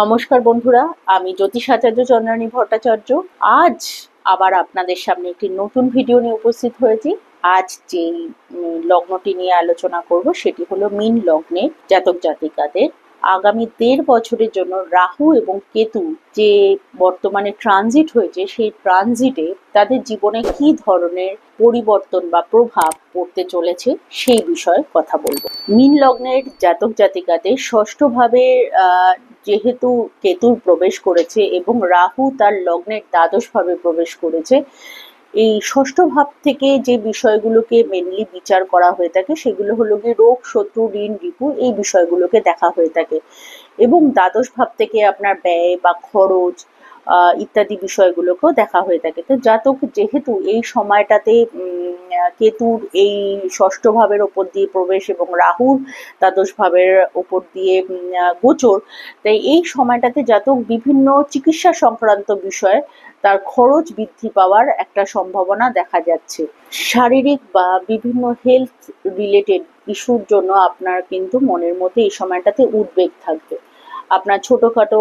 নমস্কার বন্ধুরা, আমি জ্যোতিষাচার্য চন্দ্রানী ভট্টাচার্য। আজ আবার আপনাদের সামনে একটি নতুন ভিডিও নিয়ে উপস্থিত হয়েছি। আজ যেই লগ্নটি নিয়ে আলোচনা করব সেটি হলো মিন লগ্নে জাতক জাতিকাদের আগামী দেড় বছরের জন্য রাহু এবং কেতু যে বর্তমানে ট্রানজিট হয়েছে, সেই ট্রানজিটে তাদের জীবনে কি ধরনের পরিবর্তন বা প্রভাব পড়তে চলেছে সেই বিষয়ে কথা বলব। মিন লগ্নের জাতক জাতিকাদের ষষ্ঠভাবে যেহেতু কেতুর প্রবেশ করেছে এবং রাহু তার লগ্নের দ্বাদশ ভাবে প্রবেশ করেছে এই ষষ্ঠ ভাব থেকে যে বিষয়গুলোকে মেনলি বিচার করা হয়ে থাকে, সেগুলো হলো গিয়ে রোগ, শত্রু, ঋণ, রিপু এই বিষয়গুলোকে দেখা হয়ে থাকে। এবং দ্বাদশ ভাব থেকে আপনার ব্যয় বা খরচ ইত্যাদি বিষয়গুলোকেও দেখা হয়ে থাকে। তো জাতক যেহেতু এই সময়টাতে কেতুর এই ষষ্ঠ ভাবের ওপর দিয়ে প্রবেশ এবং রাহুর দ্বাদশ ভাবের ওপর দিয়ে গোচর। তাই এই সময়টাতে জাতক বিভিন্ন চিকিৎসা সংক্রান্ত বিষয়ে তার খরচ বৃদ্ধি পাওয়ার একটা সম্ভাবনা দেখা যাচ্ছে। শারীরিক বা বিভিন্ন হেলথ রিলেটেড ইস্যুর জন্য আপনার কিন্তু মনের মধ্যে এই সময়টাতে উদ্বেগ থাকবে। আপনার ছোটোখাটো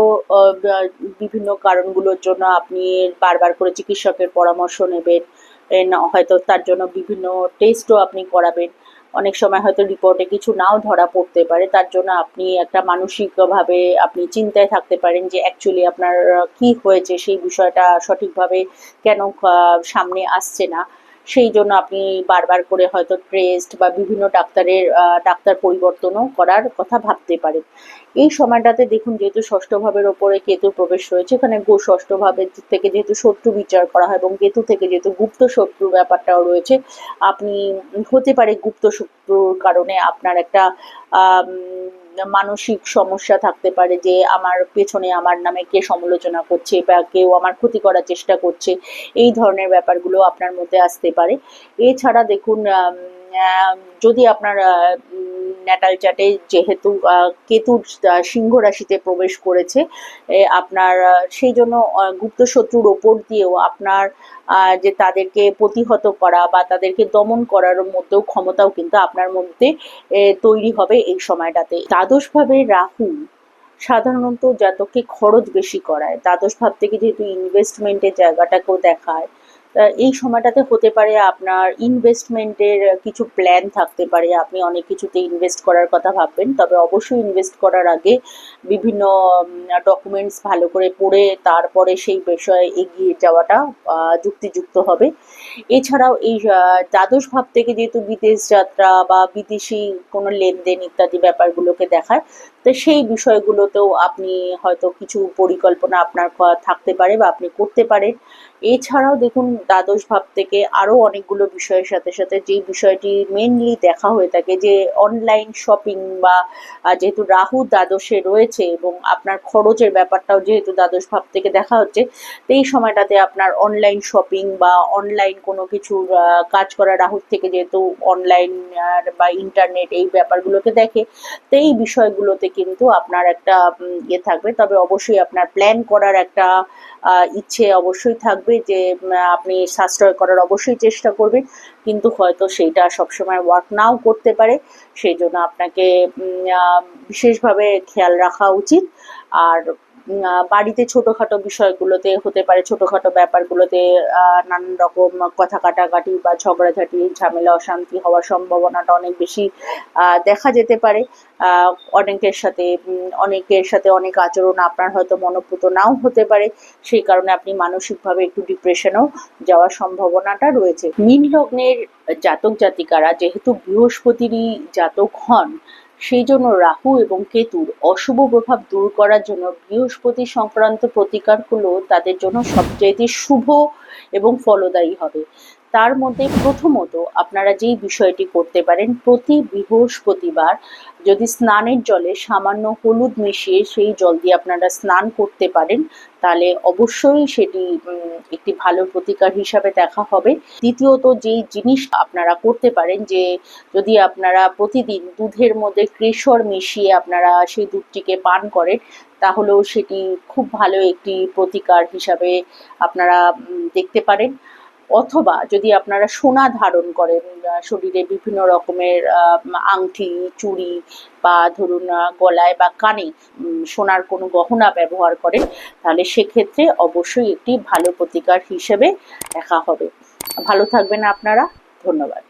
বিভিন্ন কারণগুলোর জন্য আপনি বারবার করে চিকিৎসকের পরামর্শ নেবেন হয়তো তার জন্য বিভিন্ন টেস্টও আপনি করাবেন। অনেক সময় হয়তো রিপোর্টে কিছু নাও ধরা পড়তে পারে, তার জন্য আপনি একটা মানসিকভাবে আপনি চিন্তায় থাকতে পারেন যে অ্যাকচুয়ালি আপনার কি হয়েছে, সেই বিষয়টা সঠিকভাবে কেন সামনে আসছে না। সেই জন্য আপনি বারবার করে হয়তো টেস্ট বা বিভিন্ন ডাক্তারের ডাক্তার পরিবর্তনও করার কথা ভাবতে পারেন। এই সময়টাতে দেখুন, যেহেতু ষষ্ঠ ভাবের ওপরে কেতু প্রবেশ রয়েছে, এখানে গো ষষ্ঠ ভাবের থেকে যেহেতু শত্রু বিচার করা হয় এবং কেতু থেকে যেহেতু গুপ্ত শত্রু ব্যাপারটাও রয়েছে, আপনি, হতে পারে গুপ্ত শত্রুর কারণে আপনার একটা মানসিক সমস্যা থাকতে পারে যে আমার পেছনে আমার নামে কে সমালোচনা করছে বা কেউ আমার ক্ষতি করার চেষ্টা করছে, এই ধরনের ব্যাপারগুলো আপনার মধ্যে আসতে পারে। এছাড়া দেখুন যদি আপনার ন্যাটাল চার্টে যেহেতু আহ, সিংহ রাশিতে প্রবেশ করেছে আপনার সেই জন্য গুপ্ত শত্রুর ওপর দিয়েও আপনার যে তাদেরকে প্রতিহত করা বা তাদেরকে দমন করার মধ্যেও ক্ষমতাও কিন্তু আপনার মধ্যে তৈরি হবে এই সময়টাতে। দ্বাদশভাবে রাহু সাধারণত জাতককে খরচ বেশি করায়। দ্বাদশ ভাব থেকে যেহেতু ইনভেস্টমেন্টের জায়গাটাকেও দেখায় এই সময়টাতে হতে পারে আপনার ইনভেস্টমেন্টের কিছু প্ল্যান থাকতে পারে। আপনি অনেক কিছুতে ইনভেস্ট করার কথা ভাববেন, তবে অবশ্যই ইনভেস্ট করার আগে বিভিন্ন ডকুমেন্টস ভালো করে পড়ে তারপরে সেই বিষয়ে এগিয়ে যাওয়াটা যুক্তিযুক্ত হবে। এছাড়াও এই দ্বাদশ ভাব থেকে যেহেতু বিদেশ যাত্রা বা বিদেশি কোনো লেনদেন ইত্যাদি ব্যাপারগুলোকে দেখায়, তো সেই বিষয়গুলোতেও আপনি হয়তো কিছু পরিকল্পনা আপনার থাকতে পারে বা আপনি করতে পারেন। এছাড়াও দেখুন দ্বাদশ ভাব থেকে আরও অনেকগুলো বিষয়ের সাথে সাথে যেই বিষয়টি মেনলি দেখা হয়ে থাকে যে অনলাইন শপিং বা যেহেতু রাহু দ্বাদশে রয়েছে এবং আপনার খরচের ব্যাপারটাও যেহেতু দ্বাদশ ভাব থেকে দেখা হচ্ছে এই সময়টাতে আপনার অনলাইন শপিং বা অনলাইন কোনো কিছু আহ, কাজ করা রাহুর থেকে যেহেতু অনলাইন বা ইন্টারনেট এই ব্যাপারগুলোকে দেখে তো এই বিষয়গুলোতে কিন্তু আপনার একটা ইয়ে থাকবে। তবে অবশ্যই আপনার প্ল্যান করার একটা ইচ্ছে অবশ্যই থাকবে যে আপনি সাশ্রয় করার অবশ্যই চেষ্টা করবেন। কিন্তু হয়তো সেইটা সবসময় ওয়ার্ক নাও করতে পারে। সেই জন্য আপনাকে বিশেষভাবে খেয়াল রাখা উচিত। আর বাড়িতে ছোটোখাটো বিষয়গুলোতে হতে পারে, ছোটোখাটো ব্যাপারগুলোতে নানান রকম কথা কাটাকাটি বা ঝগড়াঝাটি, ঝামেলা, অশান্তি হওয়ার সম্ভাবনাটা অনেক বেশি দেখা যেতে পারে। অনেকের সাথে অনেকের সাথে অনেক আচরণ আপনার হয়তো মনোপুত নাও হতে পারে। সেই কারণে আপনি মানসিকভাবে একটু ডিপ্রেশনেও যাওয়ার সম্ভাবনাটা রয়েছে। মীন লগ্নের জাতক জাতিকারা যেহেতু বৃহস্পতিরই জাতক হন সেই জন্য রাহু এবং কেতুর অশুভ প্রভাব দূর করার জন্য বৃহস্পতি সংক্রান্ত প্রতিকারগুলো তাদের জন্য সবচেয়ে শুভ এবং ফলদায়ী হবে। তার মধ্যে প্রথমত আপনারা যেই বিষয়টি করতে পারেন, প্রতি বৃহস্পতিবার যদি স্নানের জলে সামান্য হলুদ মিশিয়ে সেই জল দিয়ে আপনারা স্নান করতে পারেন, তাহলে অবশ্যই সেটি একটি ভালো প্রতিকার হিসাবে দেখা হবে। দ্বিতীয়ত যেই জিনিস আপনারা করতে পারেন যে, যদি আপনারা প্রতিদিন দুধের মধ্যে ক্রেশর মিশিয়ে আপনারা সেই দুধটিকে পান করেন, তাহলেও সেটি খুব ভালো একটি প্রতিকার হিসাবে আপনারা দেখতে পারেন। অথবা যদি আপনারা সোনা ধারণ করেন শরীরে বিভিন্ন রকমের আংটি, চুড়ি বা ধরুন গলায় বা কানে সোনার কোনো গহনা ব্যবহার করেন, তাহলে সেক্ষেত্রে অবশ্যই একটি ভালো প্রতিকার হিসেবে দেখা হবে। ভালো থাকবেন আপনারা। ধন্যবাদ।